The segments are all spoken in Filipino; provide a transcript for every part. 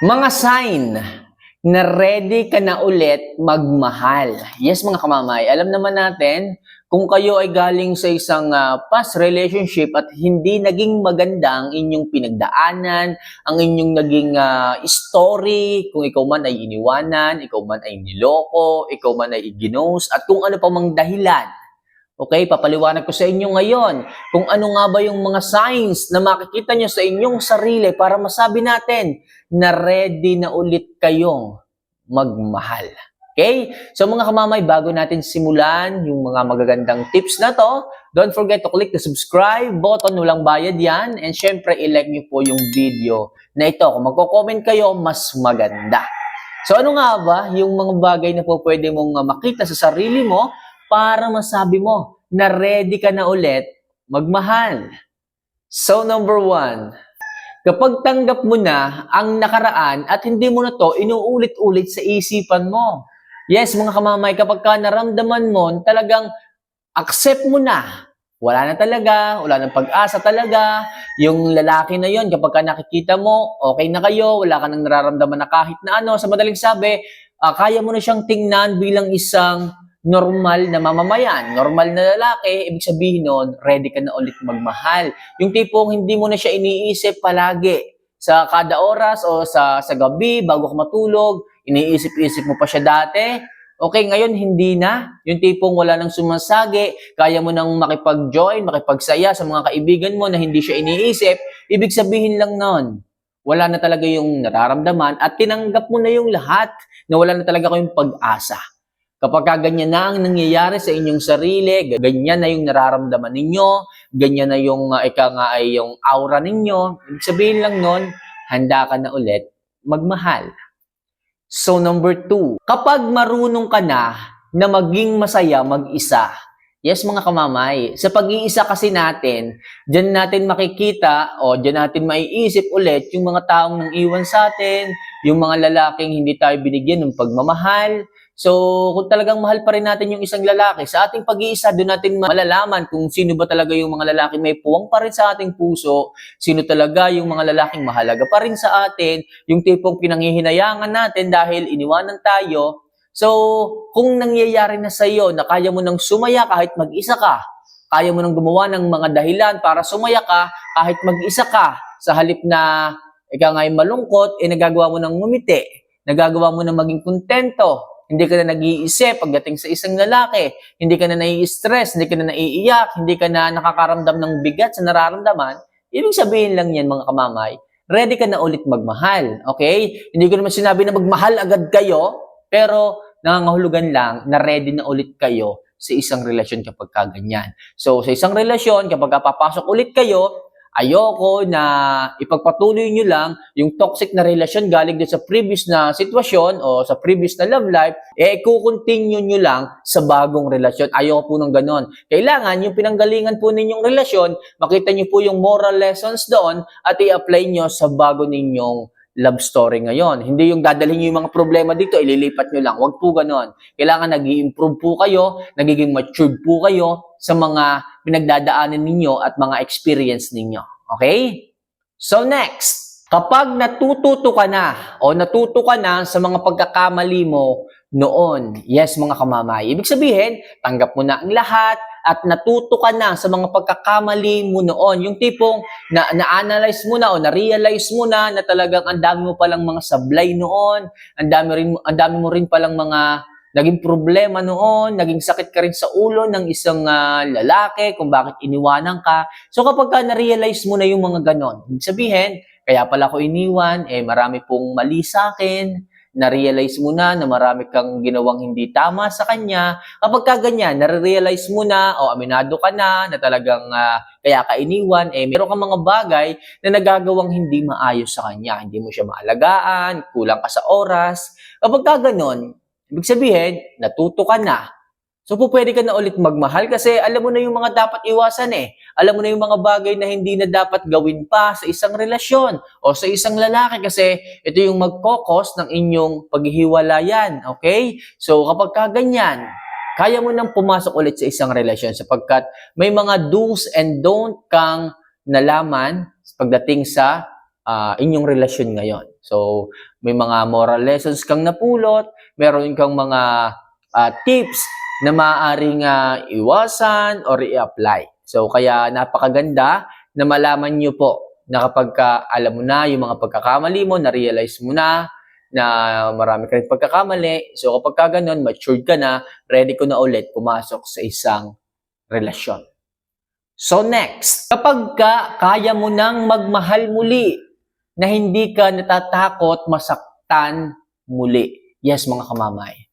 Mga sign na ready ka na ulit magmahal. Yes mga kamamay, alam naman natin kung kayo ay galing sa isang ah, past relationship at hindi naging maganda ang inyong pinagdaanan, ang inyong naging ah, story, kung ikaw man ay iniwanan, ikaw man ay niloko, ikaw man ay iginos, at kung ano pa mang dahilan. Okay, papaliwanag ko sa inyo ngayon kung ano nga ba yung mga signs na makikita nyo sa inyong sarili para masabi natin na ready na ulit kayong magmahal. Okay? So mga kamamay, bago natin simulan yung mga magagandang tips na to, don't forget to click the subscribe button, walang bayad yan. And syempre, i-like nyo po yung video na ito. Kung magko-comment kayo, mas maganda. So ano nga ba yung mga bagay na po pwede mong uh, makita sa sarili mo para masabi mo na ready ka na ulit magmahal? So number one, kapag tanggap mo na ang nakaraan at hindi mo na to inuulit-ulit sa isipan mo. Yes, mga kamamay, kapag ka naramdaman mo, talagang accept mo na. Wala na talaga, wala nang pag-asa talaga. Yung lalaki na yon kapag ka nakikita mo, okay na kayo, wala ka nang nararamdaman na kahit na ano. Sa madaling sabi, ah, kaya mo na siyang tingnan bilang isang normal na mamamayan, normal na lalaki, ibig sabihin nun, ready ka na ulit magmahal. Yung tipong hindi mo na siya iniisip palagi sa kada oras o sa sa gabi bago ka matulog, iniisip-isip mo pa siya dati. Okay, ngayon hindi na. Yung tipong wala nang sumasagi, kaya mo nang makipag-join, makipagsaya sa mga kaibigan mo na hindi siya iniisip, ibig sabihin lang nun, wala na talaga yung nararamdaman at tinanggap mo na yung lahat na wala na talaga kayong pag-asa. Kapag ka ganyan na ang nangyayari sa inyong sarili, ganyan na yung nararamdaman ninyo, ganyan na yung uh, ika nga ay yung aura ninyo, sabihin lang nun, handa ka na ulit magmahal. So number two, kapag marunong ka na na maging masaya mag-isa, yes mga kamamay, sa pag-iisa kasi natin, dyan natin makikita o dyan natin maiisip ulit yung mga taong nang iwan sa atin, yung mga lalaking hindi tayo binigyan ng pagmamahal, So, kung talagang mahal pa rin natin yung isang lalaki, sa ating pag-iisa, doon natin malalaman kung sino ba talaga yung mga lalaki may puwang pa rin sa ating puso, sino talaga yung mga lalaking mahalaga pa rin sa atin, yung tipong pinanghihinayangan natin dahil iniwanan tayo. So, kung nangyayari na sa iyo na kaya mo nang sumaya kahit mag-isa ka, kaya mo nang gumawa ng mga dahilan para sumaya ka kahit mag-isa ka, sa halip na ikaw nga'y malungkot, eh nagagawa mo ng ngumiti, nagagawa mo ng maging kontento, hindi ka na nag-iisip pagdating sa isang lalaki, hindi ka na nai-stress, hindi ka na naiiyak, hindi ka na nakakaramdam ng bigat sa nararamdaman, ibig sabihin lang yan mga kamamay, ready ka na ulit magmahal, okay? Hindi ko naman sinabi na magmahal agad kayo, pero nangangahulugan lang na ready na ulit kayo sa isang relasyon kapag kaganyan. So, sa isang relasyon, kapag papasok ulit kayo, ayoko na ipagpatuloy nyo lang yung toxic na relasyon galing doon sa previous na sitwasyon o sa previous na love life, eh, kukontinue nyo lang sa bagong relasyon. Ayoko po ng ganon. Kailangan yung pinanggalingan po ninyong relasyon, makita nyo po yung moral lessons doon at i-apply nyo sa bago ninyong love story ngayon. Hindi yung dadalhin nyo yung mga problema dito, ililipat nyo lang. Huwag po ganon. Kailangan nag improve po kayo, nagiging matured po kayo sa mga pinagdadaanan ninyo at mga experience ninyo. Okay? So next, kapag natututo ka na o natuto ka na sa mga pagkakamali mo noon, yes mga kamamay, ibig sabihin, tanggap mo na ang lahat at natuto ka na sa mga pagkakamali mo noon. Yung tipong na, na-analyze mo na o na-realize mo na na talagang ang dami mo palang mga sablay noon, ang dami, rin, ang dami mo rin palang mga naging problema noon, naging sakit ka rin sa ulo ng isang ah, lalaki kung bakit iniwanan ka. So kapag ka na-realize mo na yung mga ganon, sabihin, kaya pala ako iniwan, eh marami pong mali sa akin, na-realize mo na na marami kang ginawang hindi tama sa kanya. Kapag ka ganyan, na-realize mo na o aminado ka na na talagang ah, kaya ka iniwan, eh meron kang mga bagay na nagagawang hindi maayos sa kanya. Hindi mo siya maalagaan, kulang ka sa oras. Kapag ka ganon, Ibig sabihin, natuto ka na. So, pwede ka na ulit magmahal kasi alam mo na yung mga dapat iwasan eh. Alam mo na yung mga bagay na hindi na dapat gawin pa sa isang relasyon o sa isang lalaki kasi ito yung magkokos ng inyong paghihiwalayan. Okay? So, kapag kaganyan, kaya mo nang pumasok ulit sa isang relasyon sapagkat may mga do's and don't kang nalaman pagdating sa ah, inyong relasyon ngayon. So, may mga moral lessons kang napulot, meron kang mga ah, tips na maaaring ah, iwasan or i-apply. So, kaya napakaganda na malaman nyo po na kapag ka alam mo na yung mga pagkakamali mo, na-realize mo na na marami ka rin pagkakamali. So, kapag ka ganun, matured ka na, ready ko na ulit pumasok sa isang relasyon. So, next, kapag ka kaya mo nang magmahal muli na hindi ka natatakot masaktan muli. Yes, mga kamamay.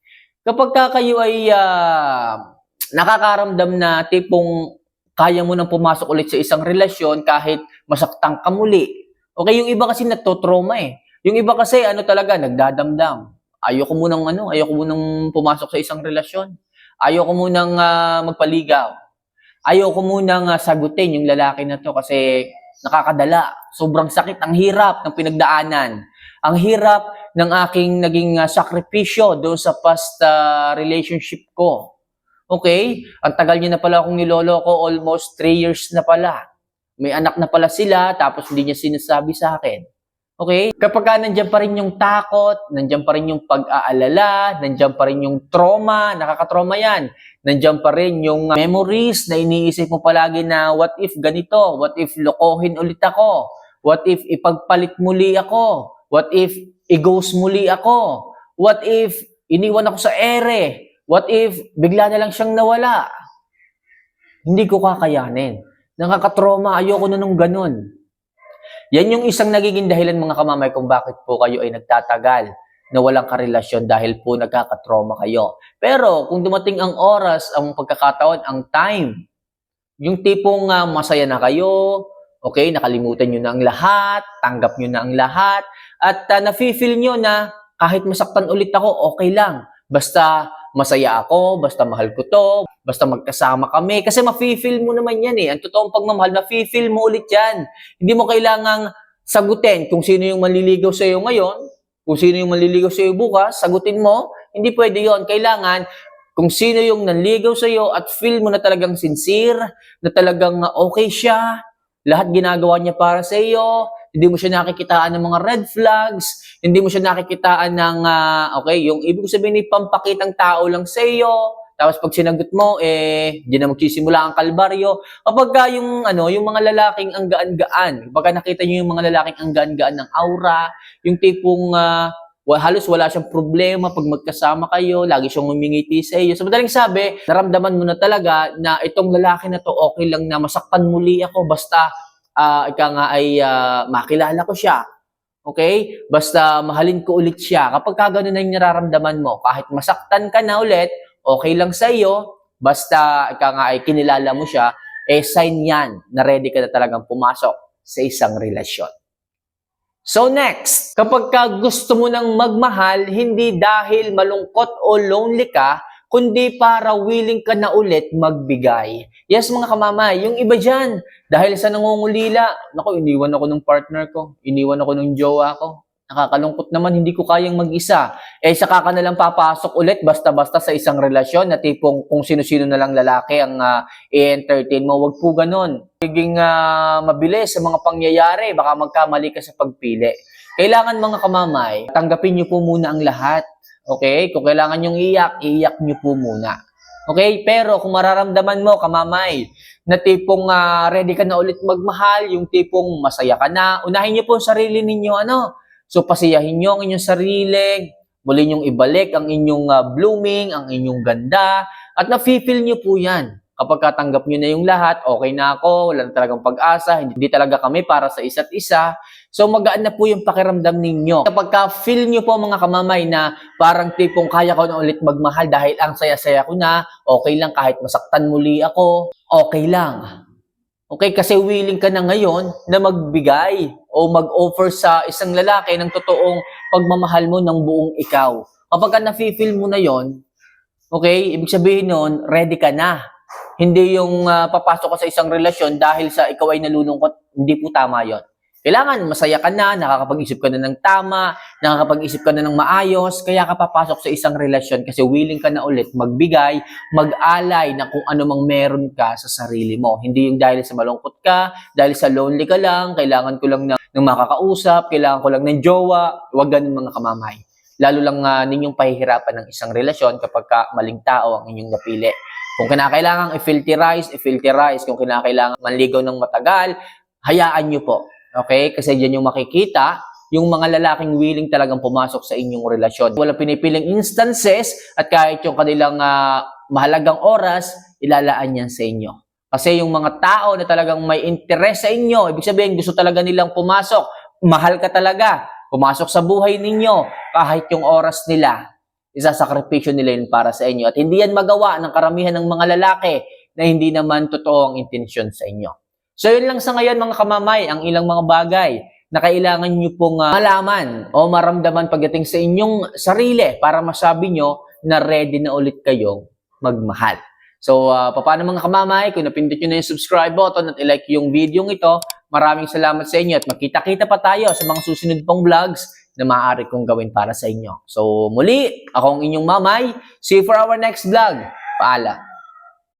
Kapag ka kayo ay ah, nakakaramdam na tipong kaya mo nang pumasok ulit sa isang relasyon kahit masaktan ka muli. Okay, yung iba kasi natotrauma eh. Yung iba kasi ano talaga, nagdadamdam. Ayoko munang ano, ayoko munang pumasok sa isang relasyon. Ayoko munang ah, magpaligaw. Ayoko munang ah, sagutin yung lalaki na to kasi nakakadala. Sobrang sakit, ang hirap ng pinagdaanan. Ang hirap ng aking naging ah, sakripisyo doon sa past ah, relationship ko. Okay? Ang tagal niya na pala akong niloloko, almost 3 years na pala. May anak na pala sila, tapos hindi niya sinasabi sa akin. Okay? Kapag ka nandyan pa rin yung takot, nandyan pa rin yung pag-aalala, nandyan pa rin yung trauma, nakakatrauma yan. Nandyan pa rin yung uh, memories na iniisip mo palagi na what if ganito, what if lokohin ulit ako, what if ipagpalit muli ako, what if i-ghost muli ako, what if iniwan ako sa ere, what if bigla na lang siyang nawala. Hindi ko kakayanin. Nakakatrauma, ayoko na nung ganun. Yan yung isang nagiging dahilan mga kamamay kung bakit po kayo ay nagtatagal na walang karelasyon dahil po nagkakatrauma kayo. Pero kung dumating ang oras, ang pagkakataon, ang time, yung tipong ah, masaya na kayo, okay, nakalimutan nyo na ang lahat, tanggap nyo na ang lahat, at uh, nafe-feel nyo na kahit masaktan ulit ako, okay lang. Basta masaya ako, basta mahal ko to, basta magkasama kami. Kasi mafe-feel mo naman yan eh. Ang totoong pagmamahal, mafe-feel mo ulit yan. Hindi mo kailangang sagutin kung sino yung manliligaw sa iyo ngayon, kung sino yung manliligaw sa iyo bukas, sagutin mo. Hindi pwede yon Kailangan kung sino yung nanligaw sa iyo at feel mo na talagang sincere, na talagang okay siya, lahat ginagawa niya para sa iyo, hindi mo siya nakikitaan ng mga red flags, hindi mo siya nakikitaan ng, ah, okay, yung ibig sabihin ni pampakitang tao lang sa iyo, tapos pag sinagot mo, eh, diyan na magsisimula ang kalbaryo. Kapag ka yung, ano, yung mga lalaking ang gaan-gaan, kapag ka nakita niyo yung mga lalaking ang gaan-gaan ng aura, yung tipong, ah, wa- halos wala siyang problema pag magkasama kayo, lagi siyang umingiti sa iyo. So, madaling sabi, naramdaman mo na talaga na itong lalaki na to, okay lang na masaktan muli ako, basta, ah, ika nga ay ah, makilala ko siya. Okay? Basta mahalin ko ulit siya. Kapag ka ganun na yung nararamdaman mo, kahit masaktan ka na ulit, okay lang sa iyo, basta ika nga ay kinilala mo siya, eh sign yan na ready ka na talagang pumasok sa isang relasyon. So next, kapag ka gusto mo nang magmahal, hindi dahil malungkot o lonely ka, kundi para willing ka na ulit magbigay. Yes mga kamamay, yung iba dyan, dahil sa nangungulila, nako, iniwan ako ng partner ko, iniwan ako ng jowa ko, nakakalungkot naman, hindi ko kayang mag-isa. Eh, saka ka na lang papasok ulit basta-basta sa isang relasyon na tipong kung sino-sino na lang lalaki ang ah, i-entertain mo. Wag po ganun. Higing ah, mabilis sa mga pangyayari, baka magkamali ka sa pagpili. Kailangan mga kamamay, tanggapin niyo po muna ang lahat. Okay? Kung kailangan yung iyak, iyak niyo po muna. Okay? Pero kung mararamdaman mo, kamamay, na tipong ah, ready ka na ulit magmahal, yung tipong masaya ka na, unahin niyo po sarili ninyo, ano? So, pasiyahin niyo ang inyong sarili, muli niyong ibalik ang inyong ah, blooming, ang inyong ganda, at na-feel niyo po yan. Kapag katanggap niyo na yung lahat, okay na ako, wala na talagang pag-asa, hindi talaga kami para sa isa't isa. So magaan na po yung pakiramdam ninyo. Kapag ka-feel niyo po mga kamamay na parang tipong kaya ko na ulit magmahal dahil ang saya-saya ko na, okay lang kahit masaktan muli ako, okay lang. Okay, kasi willing ka na ngayon na magbigay o mag-offer sa isang lalaki ng totoong pagmamahal mo ng buong ikaw. Kapag ka na-feel mo na yon, okay, ibig sabihin nun, ready ka na. Hindi yung ah, papasok ka sa isang relasyon dahil sa ikaw ay nalulungkot, hindi po tama yon. Kailangan masaya ka na, nakakapag-isip ka na ng tama, nakakapag-isip ka na ng maayos, kaya ka papasok sa isang relasyon kasi willing ka na ulit magbigay, mag-alay na kung ano mang meron ka sa sarili mo. Hindi yung dahil sa malungkot ka, dahil sa lonely ka lang, kailangan ko lang na ng makakausap, kailangan ko lang ng jowa, wag ganun mga kamamay. Lalo lang ah, ninyong pahihirapan ng isang relasyon kapag ka maling tao ang inyong napili. Kung kinakailangan i-filterize, i-filterize. Kung kinakailangan manligaw ng matagal, hayaan nyo po. Okay? Kasi diyan yung makikita yung mga lalaking willing talagang pumasok sa inyong relasyon. Walang pinipiling instances at kahit yung kanilang ah, mahalagang oras, ilalaan yan sa inyo. Kasi yung mga tao na talagang may interes sa inyo, ibig sabihin gusto talaga nilang pumasok, mahal ka talaga, pumasok sa buhay ninyo, kahit yung oras nila, isasakripisyo nila yun para sa inyo. At hindi yan magawa ng karamihan ng mga lalaki na hindi naman totoo ang intensyon sa inyo. So yun lang sa ngayon mga kamamay, ang ilang mga bagay na kailangan nyo pong ah, malaman o maramdaman pagdating sa inyong sarili para masabi nyo na ready na ulit kayong magmahal. So, uh, paano mga kamamay, kung napindot nyo na yung subscribe button at ilike yung video ito, maraming salamat sa inyo at magkita-kita pa tayo sa mga susunod pong vlogs na maaari kong gawin para sa inyo. So, muli, ako ang inyong mamay. See you for our next vlog. Paalam.